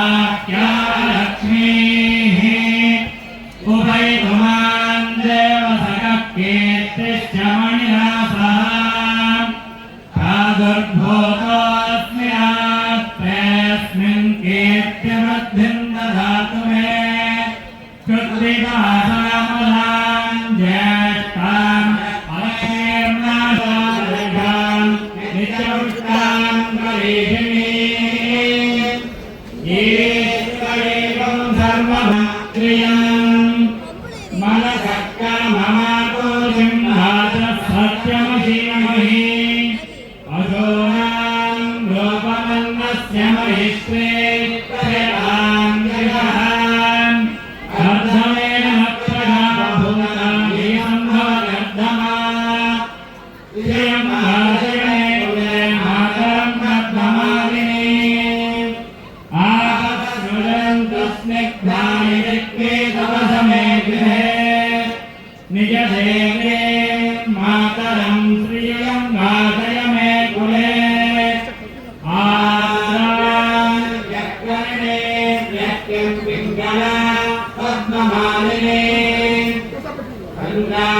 Yeah. Alhamdulillah.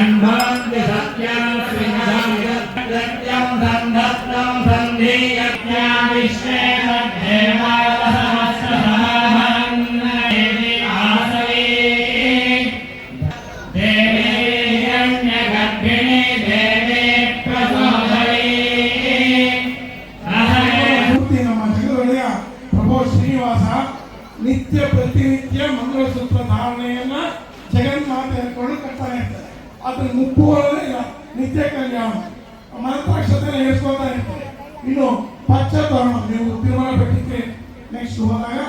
ಮುಪ್ಪುವರೇ ಇಲ್ಲ ನಿತ್ಯ ಕಲ್ಯಾಣ. ಮಂತ್ರಾಕ್ಷತೆ ಹೇಳ್ಕೊತಾ ಇರ್ತಾರೆ. ಇನ್ನು ಪಚ್ಚ ತೋರಣ ನೀವು ತಿರುಮಲ ಬೆಟ್ಟಕ್ಕೆ ನೆಕ್ಸ್ಟ್ ಹೋದಾಗ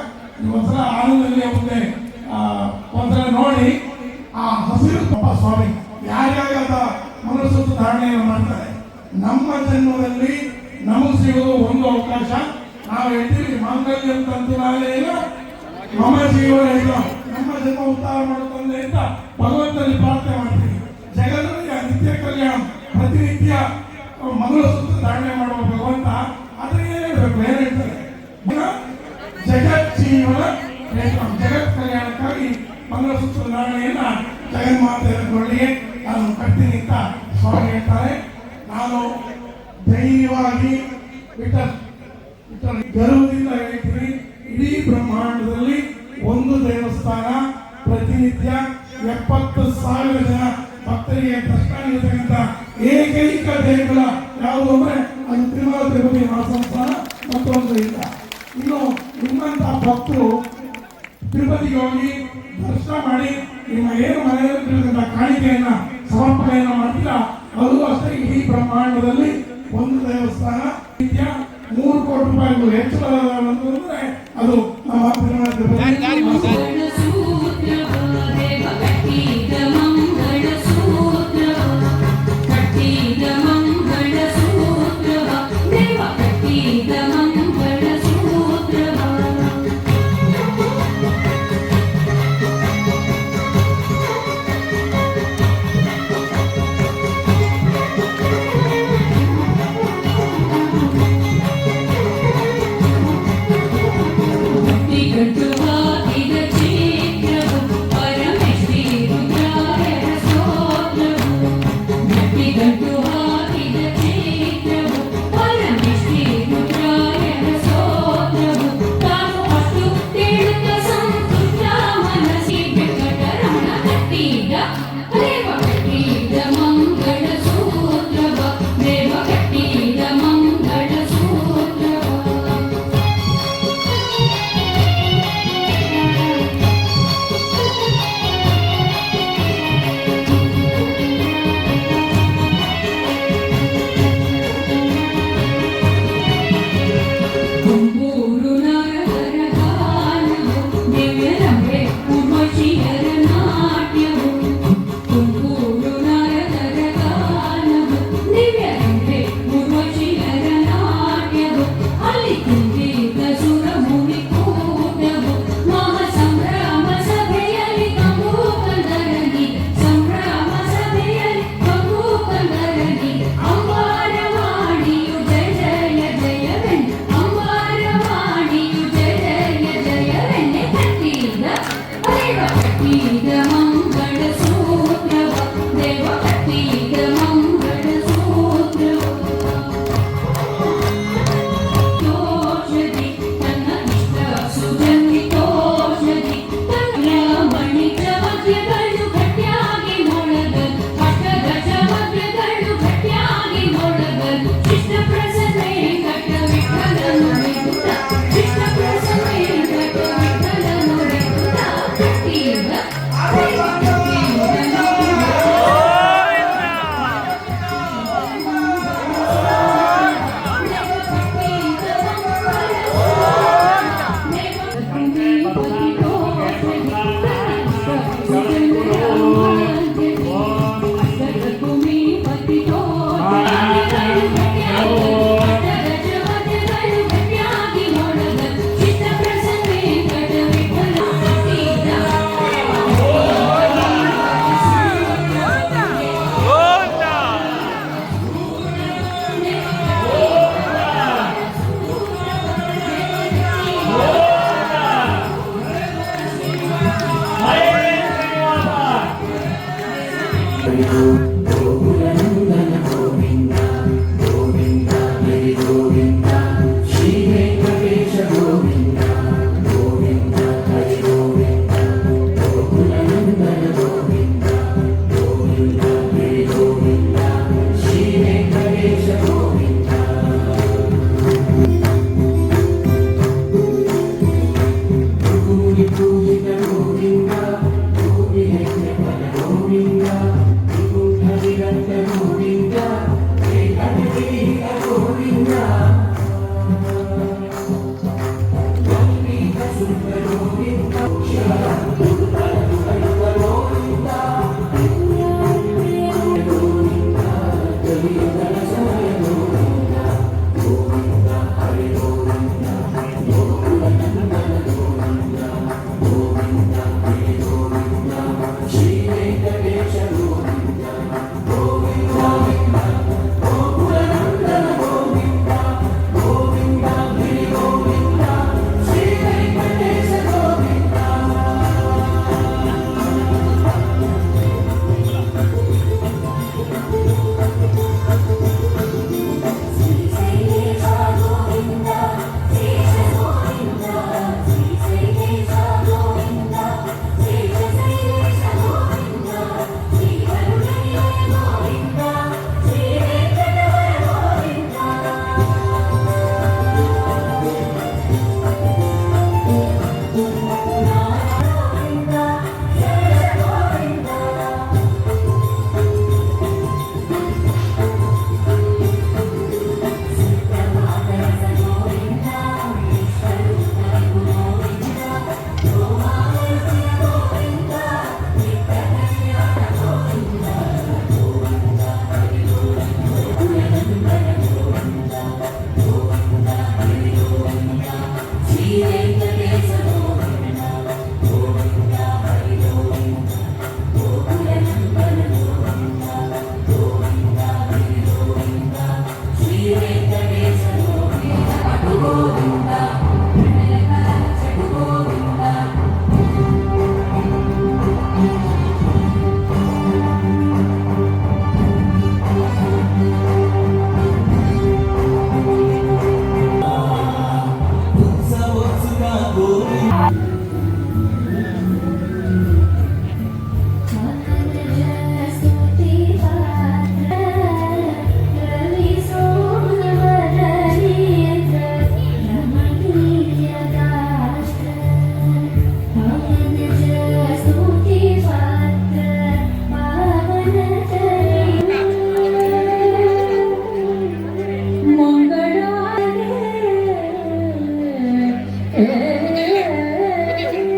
ನೀವು ಒಂದ್ಸಲ ಆನಂದಲ್ಲಿ ಮುಂದೆ ಒಂದ್ಸಲ ನೋಡಿ ಆ ಹಸಿರು ಪಾಪ ಸ್ವಾಮಿ ಯಾರ್ಯಾಗ ಮನಸ್ಸು ಧಾರಣೆಯನ್ನು ಮಾಡ್ತಾರೆ. ನಮ್ಮ ಜನ್ಮದಲ್ಲಿ ನಮಗೆ ಸಿಗೋದು ಒಂದು ಅವಕಾಶ. ನಾವು ಹೇಳ್ತೀವಿ, ಮಾಂಗಲ್ಯ ತಂತುನಾಲೇನ ನಮ್ಮ ಜೀವನ ಇಲ್ಲ. ನಮ್ಮ ಜನ್ಮ ಉದ್ಧಾರ ಮಾಡುತ್ತಂದೆ ಅಂತ ಭಗವಂತನಲ್ಲಿ ಧಾರಣೆ ಮಾಡುವ ಭಗವಂತ ಅದಕ್ಕೆ ಏನ್ ಹೇಳ್ಬೇಕು? ಏನ್ ಹೇಳ್ತಾರೆ? ಜಗತ್ ಜೀವನ. ಜಗತ್ ಕಲ್ಯಾಣಕ್ಕಾಗಿ ಮಂಗಳಸೂತ್ರ ಧಾರಣೆಯನ್ನ ಜಗನ್ಮಾತೆಯೊಳಗೆ ನಾನು ಕಟ್ತೀನಿ ಅಂತ ಸ್ವಾಮಿ ಹೇಳ್ತಾರೆ. ನಾನು ಧೈರ್ಯವಾಗಿ ವಿಠಲ್ ವಿಠಲ್ ಗರ್ವದಿಂದ ಹೇಳ್ತೀನಿ, ಇಡೀ ಬ್ರಹ್ಮಾಂಡದಲ್ಲಿ ಒಂದು ದೇವಸ್ಥಾನ ಪ್ರತಿನಿತ್ಯ ಎಪ್ಪತ್ತು ಸಾವಿರ ಜನ ಭಕ್ತರಿಗೆ ದರ್ಶನ ನೀಡತಕ್ಕಂಥ ಏಕೈಕ ದೇಗುಲ ಇಲ್ಲ ಇನ್ನು ನಿಮ್ಮಂತ ಭಕ್ತರು ತಿರುಪತಿಗೆ ಹೋಗಿ ದರ್ಶನ ಮಾಡಿ ನಿಮ್ಮ ಏನು ಮನೆಯಲ್ಲಿ ಕಾಣಿಕೆಯನ್ನ